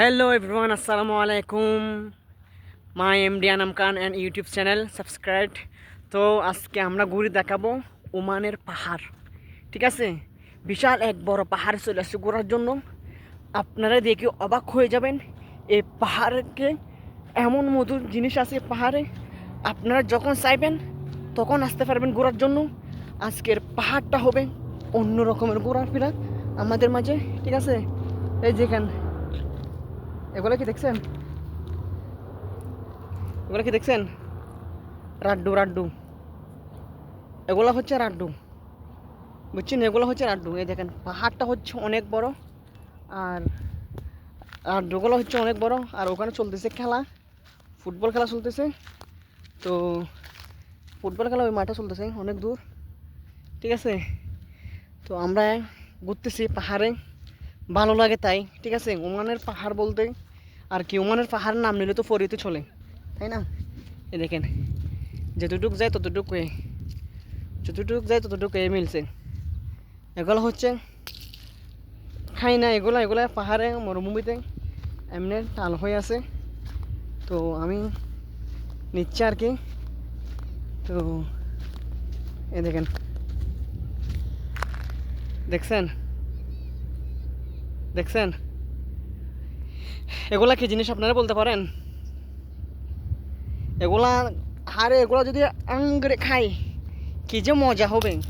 Hello everyone আসসালামু আলাইকুম my M D Anam Khan and YouTube channel subscribe তো আজকে আমরা ঘুরে দেখাবো ওমানের পাহাড়। ঠিক আছে? বিশাল এক বড় পাহাড় চলে আসছে ঘোরার জন্য। আপনারা দেখে অবাক হয়ে যাবেন এই পাহাড়কে এমন মধুর জিনিস আছে পাহাড়ে। আপনারা যখন চাইবেন, তখন আসতে পারবেন ঘোরার জন্য। আজকের পাহাড়টা হবে অন্য রকমের ঘোরাফেরা আমাদের মাঝে। ঠিক আছে? এই যেখান এগুলো কি দেখছেন? এগুলো কি দেখছেন? রাড্ডু রাড্ডু। এগুলো হচ্ছে রাড্ডু। বুঝছেন? এগুলো হচ্ছে রাড্ডু। এই দেখেন, পাহাড়টা হচ্ছে অনেক বড় আর রাড্ডুগুলো হচ্ছে অনেক বড় আর ওখানে চলতেছে খেলা। ফুটবল খেলা চলতেছে। তো ফুটবল খেলা ওই মাঠে চলতেছে, অনেক দূর। ঠিক আছে? তো আমরা ঘুরতেছি পাহাড়ে। ভালো লাগে তাই, ঠিক আছে? ওমানের পাহাড় বলতে, আর কি ওমানের পাহাড় নাম নিলে তো ফরিতে চলে, তাই না? এ দেখেন, যতটুক যায় ততটুকু যতটুক যায় ততটুকু এ মিলছে। এগুলো হচ্ছে খাই না এগুলো এগুলো পাহাড়ে, মরুভূমিতে এমনি টাল হয়ে আছে। তো আমি নিচ্ছি আর কি। তো এ দেখেন, দেখছেন? দেখছেন? এগুলা কি জিনিস আপনারা বলতে পারেন? এগুলা হারে এগুলা যদি আঙ্গরে খাই, কি যে মজা হবে?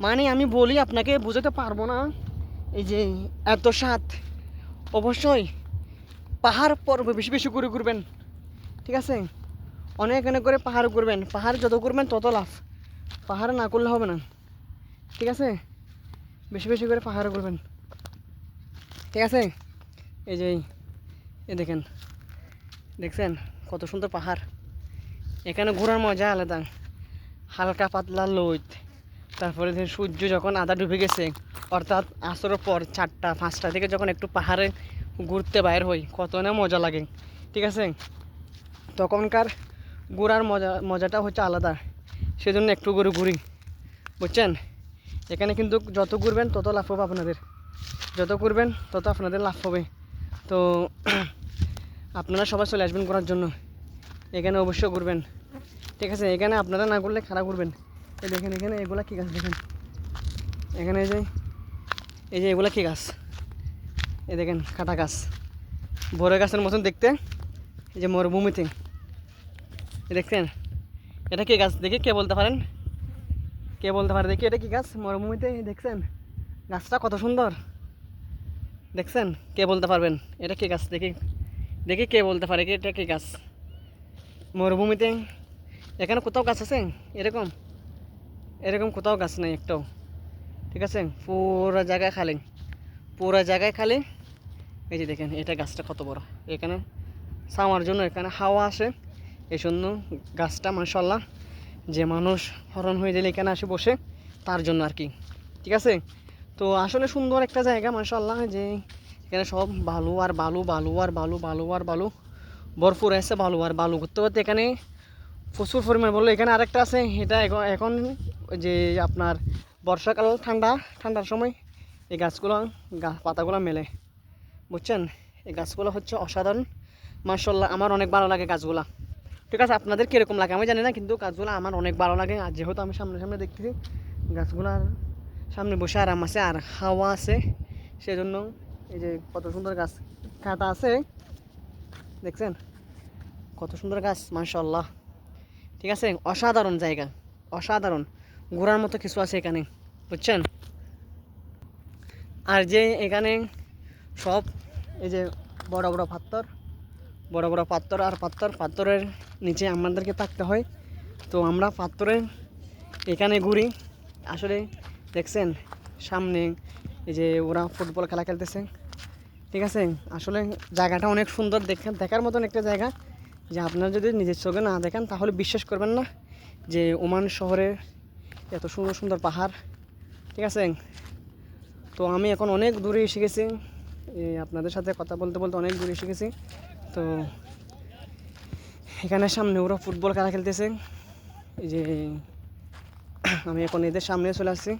মানে আমি বলি আপনাকে, বুঝাতে পারব না। এই যে এত স্বাদ। অবশ্যই পাহাড় পর্ব বেশি বেশি করে ঘুরবেন। ঠিক আছে? অনেক অনেক করে পাহাড় ঘুরবেন। পাহাড় যত ঘুরবেন, তত লাভ। পাহাড় না করলে হবে না। ঠিক আছে? বেশি বেশি করে পাহাড় ঘুরবেন। ঠিক আছে? এই যে, এই দেখেন, দেখছেন? কত সুন্দর পাহাড়। এখানে ঘোরার মজা আলাদা। হালকা পাতলা লোদ তারপরে সূর্য যখন আধা ডুবে গেছে, অর্থাৎ আসরের পর চারটা, পাঁচটা থেকে যখন একটু পাহাড়ে ঘুরতে বাইর হই, কত না মজা লাগে। ঠিক আছে? তখনকার ঘোরার মজা, মজাটা হচ্ছে আলাদা। সেজন্য একটু করে ঘুরি। বুঝছেন? এখানে কিন্তু যত ঘুরবেন তত লাভ হবে আপনাদের। যত করবেন, তত আপনাদের লাভ হবে। তো, আপনারা সবাই চলে আসবেন করার জন্য। এখানে অবশ্যই করবেন ঠিক আছে? এখানে আপনারা না করলে খারাপ করবেন এই দেখেন, এখানে এগুলা কী গাছ দেখেন? এখানে এই যে এই যে এগুলা কী গাছ? এই দেখেন, কাটা গাছ। বড় গাছের মতন দেখতে। এই যে মরুভূমিতে। দেখছেন? এটা কী গাছ দেখি কে বলতে পারেন? কে বলতে পারে দেখি? এটা কী গাছ? মরুভূমিতে দেখছেন? গাছটা কত সুন্দর। দেখছেন? কে বলতে পারবেন? এটা কি গাছ? দেখি। দেখি কে বলতে পারে, কি এটা কি গাছ? মরুভূমিতে এখানে কোথাও গাছ আছে? এরকম? এরকম কোথাও গাছ নেই একটাও। ঠিক আছে? পুরো জায়গায় খালি। পুরো জায়গায় খালি। এই যে দেখেন, এটা গাছটা কত বড়। এখানে ছাওয়ার জন্য এখানে হাওয়া আসে। এই জন্য গাছটা মাসাল্লাহ যে মানুষ হরণ হয়ে গেলে এখানে আসে বসে, তার জন্য আর কি। ঠিক আছে? তো আসলে সুন্দর একটা জায়গা মাসাল্লাহ যে এখানে সব বালু আর বালু বালু আর বালু বালু আর বালু ভরপুর আছে, বালু আর বালু। করতে করতে এখানে প্রচুর পরিমাণ বলল, এখানে আরেকটা আছে, এটা এখন- যে আপনার বর্ষাকাল, ঠান্ডা, ঠান্ডার সময় এই গাছগুলো গাছ পাতাগুলো মেলে। বুঝছেন? এই গাছগুলো হচ্ছে অসাধারণ। মার্শাল্লাহ আমার অনেক ভালো লাগে গাছগুলা। ঠিক আছে, আপনাদের কীরকম লাগে? আমি জানি না, কিন্তু গাছগুলো আমার অনেক ভালো লাগে। আর যেহেতু আমি সামনে সামনে দেখতেছি, গাছগুলার সামনে বসে আরাম আছে আর হাওয়া আছে, সেজন্য এই যে কত সুন্দর গাছ কাটা আছে। দেখছেন? কত সুন্দর গাছ মাশাল্লাহ ঠিক আছে? অসাধারণ জায়গা, অসাধারণ। ঘোরার মতো কিছু আছে এখানে, বুঝছেন? আর যে এখানে সব এই যে বড় বড় পাথর, বড় বড় পাথর আর পাথর, পাথরের নিচে আমাদেরকে থাকতে হয়। তো আমরা পাথরে এখানে ঘুরি। আসলে দেখছেন? সামনে এই যে ওরা ফুটবল খেলা খেলতেছে। ঠিক আছে? আসলে জায়গাটা অনেক সুন্দর দেখে দেখার মতন একটা জায়গা। যে আপনারা যদি নিজের চোখে না দেখেন, তাহলে বিশ্বাস করবেন না যে ওমান শহরে এত সুন্দর সুন্দর পাহাড়। ঠিক আছে? তো আমি এখন অনেক দূরে এসে গেছি। আপনাদের সাথে কথা বলতে বলতে অনেক দূরে এসে গেছি। তো এখানে সামনে ওরা ফুটবল খেলা খেলতেছে। এই যে আমি এখন এদের সামনে চলে আসছি।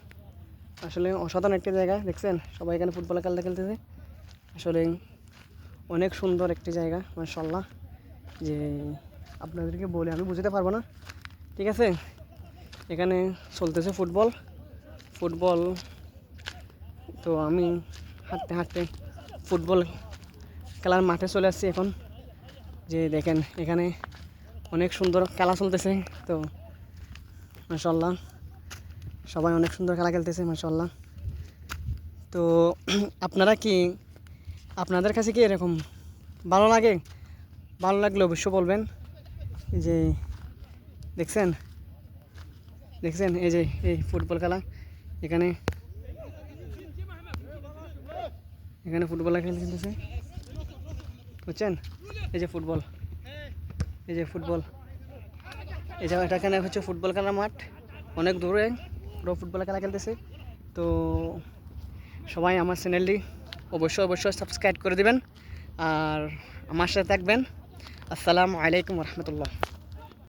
আসলে অসাধারণ একটা জায়গা, দেখছেন? সবাই এখানে ফুটবল খেলা খেলতেছে। আসলে অনেক সুন্দর একটি জায়গা মাশাল্লাহ যে আপনাদেরকে বলে আমি বুঝতে পারব না। ঠিক আছে? এখানে চলতেছে ফুটবল। ফুটবল, তো আমি হাঁটতে হাঁটতে ফুটবল খেলার মাঠে চলে আসছি এখন। যে দেখেন, এখানে অনেক সুন্দর খেলা চলতেছে, তো মাশাল্লাহ সবাই অনেক সুন্দর খেলা খেলতেছে মাশাল্লাহ তো আপনারা কি, আপনাদের কাছে কি এরকম ভালো লাগে? ভালো লাগলে অবশ্য বলবেন। যে, দেখছেন? দেখছেন? এই যে, এই ফুটবল খেলা। এখানে এখানে ফুটবল খেলা খেলতেছে। বুঝছেন? এই যে ফুটবল। এই যে ফুটবল। এই যে এটা এখানে হচ্ছে ফুটবল খেলার মাঠ। অনেক দূরে। পুরো ফুটবল খেলা খেলতেছে। তো সবাই আমার চ্যানেলটি অবশ্যই অবশ্যই সাবস্ক্রাইব করে দেবেন। আর আমার সাথে থাকবেন। আসসালামু আলাইকুম রহমতুল্লাহ।